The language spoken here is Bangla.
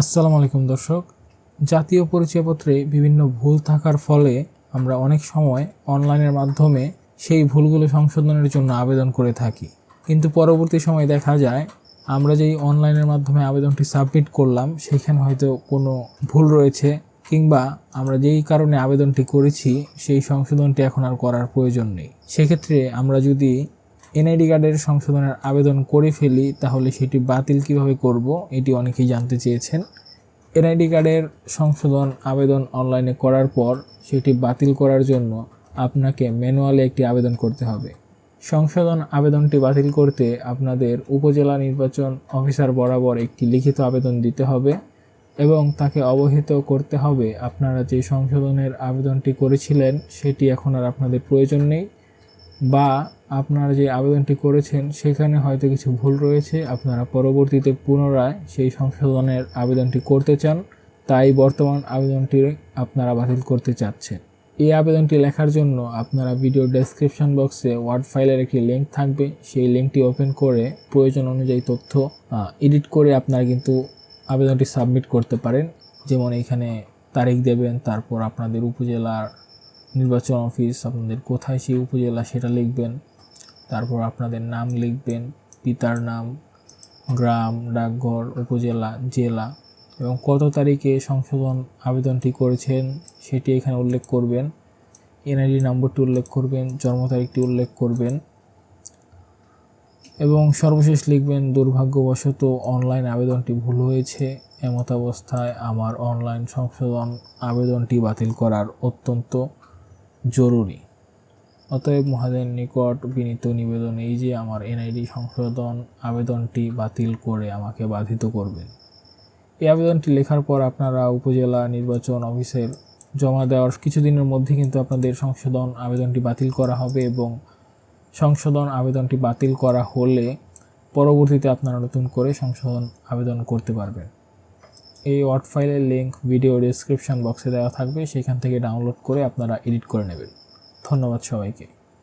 আসসালামু আলাইকুম দর্শক। জাতীয় পরিচয়পত্রে বিভিন্ন ভুল থাকার ফলে আমরা অনেক সময় অনলাইনের মাধ্যমে সেই ভুলগুলো সংশোধনের জন্য আবেদন করে থাকি। কিন্তু পরবর্তী সময় দেখা যায়, আমরা যেই অনলাইনের মাধ্যমে আবেদনটি সাবমিট করলাম, সেখানে হয়তো কোনো ভুল রয়েছে কিংবা আমরা যেই কারণে আবেদনটি করেছি, সেই সংশোধনটি এখন আর করার প্রয়োজন নেই। সেক্ষেত্রে আমরা যদি এনআইডি কার্ডের সংশোধনের আবেদন করে ফেলি, তাহলে সেটি বাতিল কীভাবে করব এটি অনেকেই জানতে চেয়েছেন। এনআইডি কার্ডের সংশোধন আবেদন অনলাইনে করার পর সেটি বাতিল করার জন্য আপনাকে ম্যানুয়ালি একটি আবেদন করতে হবে। সংশোধন আবেদনটি বাতিল করতে আপনাদের উপজেলা নির্বাচন অফিসার বরাবর একটি লিখিত আবেদন দিতে হবে এবং তাকে অবহিত করতে হবে। আপনারা যে সংশোধনের আবেদনটি করেছিলেন, সেটি এখন আর আপনাদের প্রয়োজন নেই। বা আপনারা যে আবেদনটি করেছেন, সেখানে হয়তো কিছু ভুল রয়েছে। আপনারা পরবর্তীতে পুনরায় সেই সংশোধনের আবেদনটি করতে চান, তাই বর্তমান আবেদনটি আপনারা বাতিল করতে চাচ্ছেন। এই আবেদনটি লেখার জন্য আপনারা ভিডিও ডেসক্রিপশন বক্সে ওয়ার্ড ফাইলের একটি লিঙ্ক থাকবে। সেই লিঙ্কটি ওপেন করে প্রয়োজন অনুযায়ী তথ্য এডিট করে আপনারা কিন্তু আবেদনটি সাবমিট করতে পারেন। যেমন এখানে তারিখ দেবেন, তারপর আপনাদের উপজেলার নির্বাচন অফিস, আপনাদের কোথায় সেই উপজেলা সেটা লিখবেন। তারপর আপনাদের নাম লিখবেন, পিতার নাম, গ্রাম, ডাকঘর, উপজেলা, জেলা এবং কত তারিখে সংশোধন আবেদনটি করেছেন সেটি এখানে উল্লেখ করবেন। এনআইডি নম্বরটি উল্লেখ করবেন, জন্ম তারিখটি উল্লেখ করবেন এবং সর্বশেষ লিখবেন, দুর্ভাগ্যবশত অনলাইন আবেদনটি ভুল হয়েছে। এমত অবস্থায় আমার অনলাইন সংশোধন আবেদনটি বাতিল করার অত্যন্ত জরুরি। অতএব মহাদের নিকট বিনীত নিবেদন এই যে, আমার এনআইডি সংশোধন আবেদনটি বাতিল করে আমাকে বাধিত করবেন। এই আবেদনটি লেখার পর আপনারা উপজেলা নির্বাচন অফিসের জমা দেওয়ার কিছুদিনের মধ্যে কিন্তু আপনাদের সংশোধন আবেদনটি বাতিল করা হবে এবং সংশোধন আবেদনটি বাতিল করা হলে পরবর্তীতে আপনারা নতুন করে সংশোধন আবেদন করতে পারবেন। এই ওয়ার্ড ফাইলের লিঙ্ক ভিডিও ডেসক্রিপশন বক্সে দেওয়া থাকবে, সেখান থেকে ডাউনলোড করে আপনারা এডিট করে নেবেন। ধন্যবাদ সবাইকে।